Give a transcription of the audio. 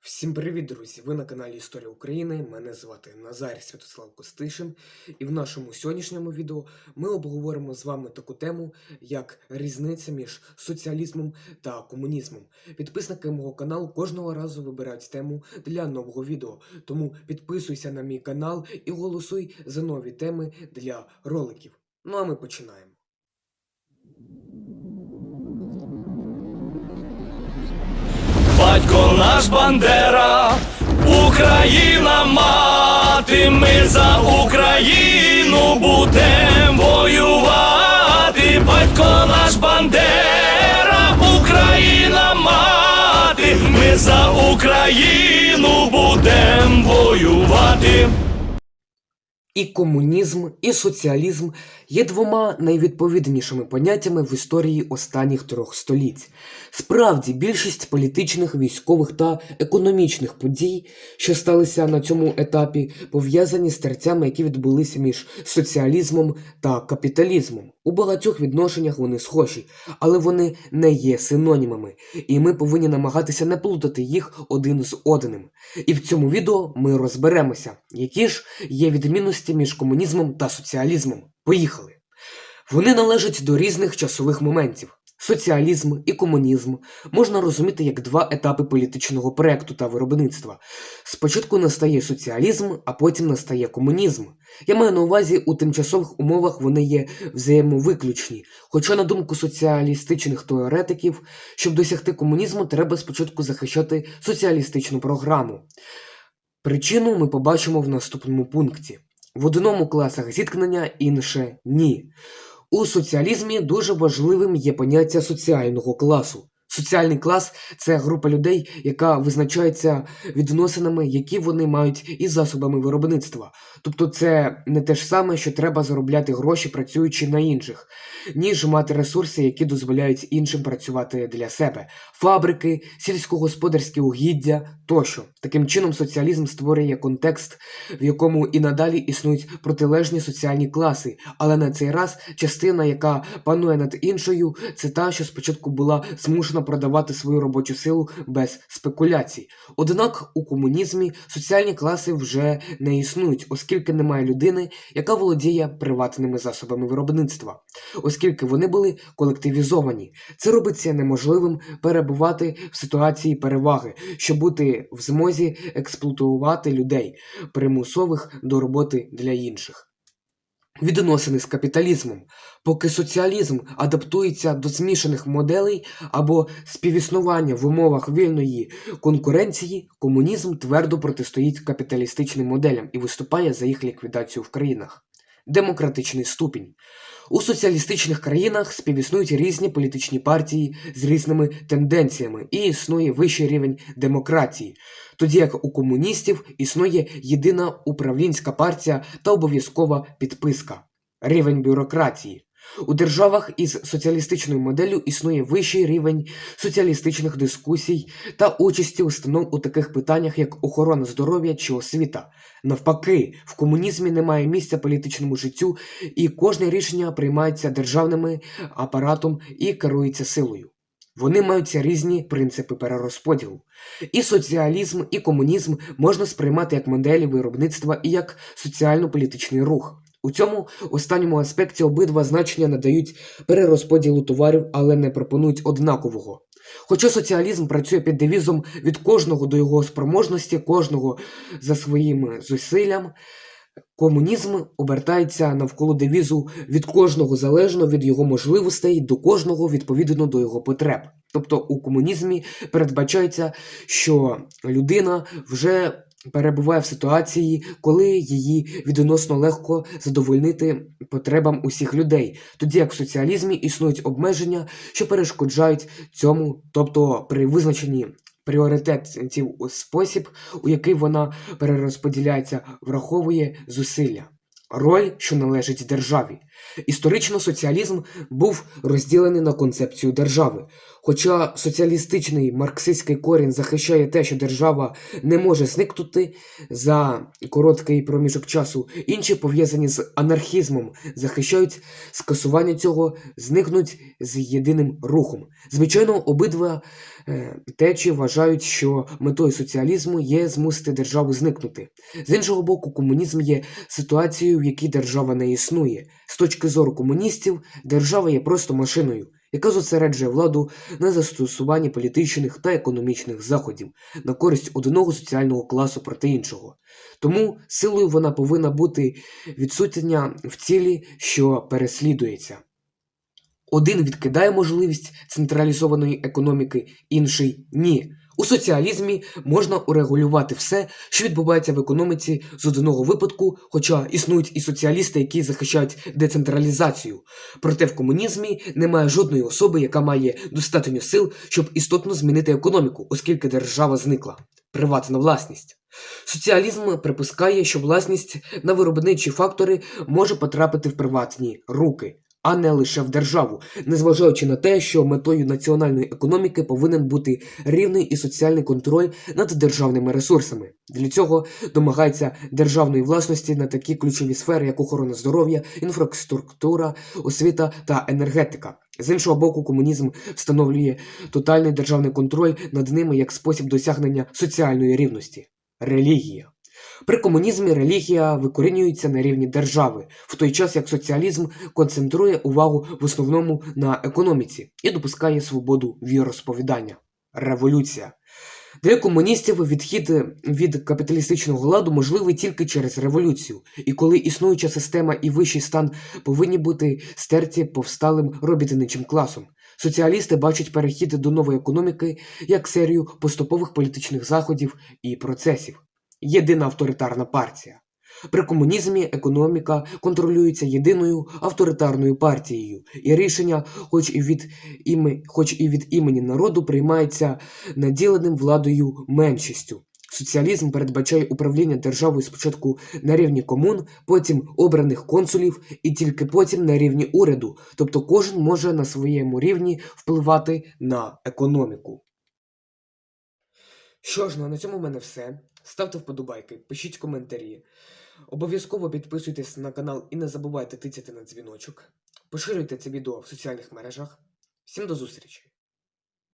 Всім привіт, друзі! Ви на каналі Історія України. Мене звати Назар Святослав Костишин, і в нашому сьогоднішньому відео ми обговоримо з вами таку тему, як різниця між соціалізмом та комунізмом. Підписники мого каналу кожного разу вибирають тему для нового відео. Тому підписуйся на мій канал і голосуй за нові теми для роликів. Ну а ми починаємо. Батько наш Бандера, Україна мати, ми за Україну будем воювати. Батько наш Бандера, Україна мати, ми за Україну будем воювати. І комунізм, і соціалізм є двома найвідповіднішими поняттями в історії останніх трьох століть. Справді, більшість політичних, військових та економічних подій, що сталися на цьому етапі, пов'язані з терцями, які відбулися між соціалізмом та капіталізмом. У багатьох відношеннях вони схожі, але вони не є синонімами, і ми повинні намагатися не плутати їх один з одним. І в цьому відео ми розберемося, які ж є відмінності між комунізмом та соціалізмом. Поїхали! Вони належать до різних часових моментів. Соціалізм і комунізм можна розуміти як два етапи політичного проекту та виробництва. Спочатку настає соціалізм, а потім настає комунізм. Я маю на увазі, у тимчасових умовах вони є взаємовиключні. Хоча, на думку соціалістичних теоретиків, щоб досягти комунізму, треба спочатку захищати соціалістичну програму. Причину ми побачимо в наступному пункті. В одному класах зіткнення, інше ні. У соціалізмі дуже важливим є поняття соціального класу. Соціальний клас це група людей, яка визначається відносинами, які вони мають із засобами виробництва. Тобто це не те ж саме, що треба заробляти гроші, працюючи на інших, ніж мати ресурси, які дозволяють іншим працювати для себе. Фабрики, сільськогосподарські угіддя тощо. Таким чином, соціалізм створює контекст, в якому і надалі існують протилежні соціальні класи, але на цей раз частина, яка панує над іншою, це та, що спочатку була змушена продавати свою робочу силу без спекуляцій. Однак у комунізмі соціальні класи вже не існують, оскільки немає людини, яка володіє приватними засобами виробництва, оскільки вони були колективізовані. Це робиться неможливим перебувати в ситуації переваги, щоб бути в змозі експлуатувати людей, примусових до роботи для інших. Відносини з капіталізмом. Поки соціалізм адаптується до змішаних моделей або співіснування в умовах вільної конкуренції, комунізм твердо протистоїть капіталістичним моделям і виступає за їх ліквідацію в країнах. Демократичний ступінь. У соціалістичних країнах співіснують різні політичні партії з різними тенденціями і існує вищий рівень демократії, тоді як у комуністів існує єдина управлінська партія та обов'язкова підписка, рівень бюрократії. У державах із соціалістичною моделлю існує вищий рівень соціалістичних дискусій та участі установ у таких питаннях, як охорона здоров'я чи освіта. Навпаки, в комунізмі немає місця політичному життю, і кожне рішення приймається державним апаратом і керується силою. Вони маються різні принципи перерозподілу. І соціалізм, і комунізм можна сприймати як моделі виробництва і як соціально-політичний рух. У цьому останньому аспекті обидва значення надають перерозподілу товарів, але не пропонують однакового. Хоча соціалізм працює під девізом від кожного до його спроможності, кожного за своїм зусиллям, комунізм обертається навколо девізу від кожного залежно від його можливостей до кожного відповідно до його потреб. Тобто у комунізмі передбачається, що людина вже перебуває в ситуації, коли її відносно легко задовольнити потребам усіх людей, тоді як в соціалізмі існують обмеження, що перешкоджають цьому, тобто при визначенні пріоритетів спосіб, у який вона перерозподіляється, враховує зусилля. Роль, що належить державі. Історично соціалізм був розділений на концепцію держави. Хоча соціалістичний марксистський корінь захищає те, що держава не може зникнути за короткий проміжок часу, інші пов'язані з анархізмом захищають скасування цього, зникнуть з єдиним рухом. Звичайно, обидва е, течі вважають, що метою соціалізму є змусити державу зникнути. З іншого боку, комунізм є ситуацією, в якій держава не існує. З точки зору комуністів, держава є просто машиною, яка зосереджує владу на застосуванні політичних та економічних заходів на користь одного соціального класу проти іншого. Тому силою вона повинна бути відсутня в цілі, що переслідується. Один відкидає можливість централізованої економіки, інший ні. У соціалізмі можна урегулювати все, що відбувається в економіці з одного випадку, хоча існують і соціалісти, які захищають децентралізацію. Проте в комунізмі немає жодної особи, яка має достатньо сил, щоб істотно змінити економіку, оскільки держава зникла. Приватна власність. Соціалізм припускає, що власність на виробничі фактори може потрапити в приватні руки, а не лише в державу, незважаючи на те, що метою національної економіки повинен бути рівний і соціальний контроль над державними ресурсами. Для цього домагається державної власності на такі ключові сфери, як охорона здоров'я, інфраструктура, освіта та енергетика. З іншого боку, комунізм встановлює тотальний державний контроль над ними як спосіб досягнення соціальної рівності. Релігія. При комунізмі релігія викорінюється на рівні держави, в той час як соціалізм концентрує увагу в основному на економіці і допускає свободу віросповідання. Революція. Для комуністів відхід від капіталістичного ладу можливий тільки через революцію, і коли існуюча система і вищий стан повинні бути стерті повсталим робітничим класом. Соціалісти бачать перехід до нової економіки як серію поступових політичних заходів і процесів. Єдина авторитарна партія. При комунізмі економіка контролюється єдиною авторитарною партією, і рішення, хоч і від, іме, хоч і від імені народу, приймається наділеним владою меншістю. Соціалізм передбачає управління державою спочатку на рівні комун, потім обраних консулів і тільки потім на рівні уряду, тобто кожен може на своєму рівні впливати на економіку. Що ж, ну на цьому в мене все. Ставте вподобайки, пишіть коментарі. Обов'язково підписуйтесь на канал і не забувайте тицяти на дзвіночок. Поширюйте це відео в соціальних мережах. Всім до зустрічі!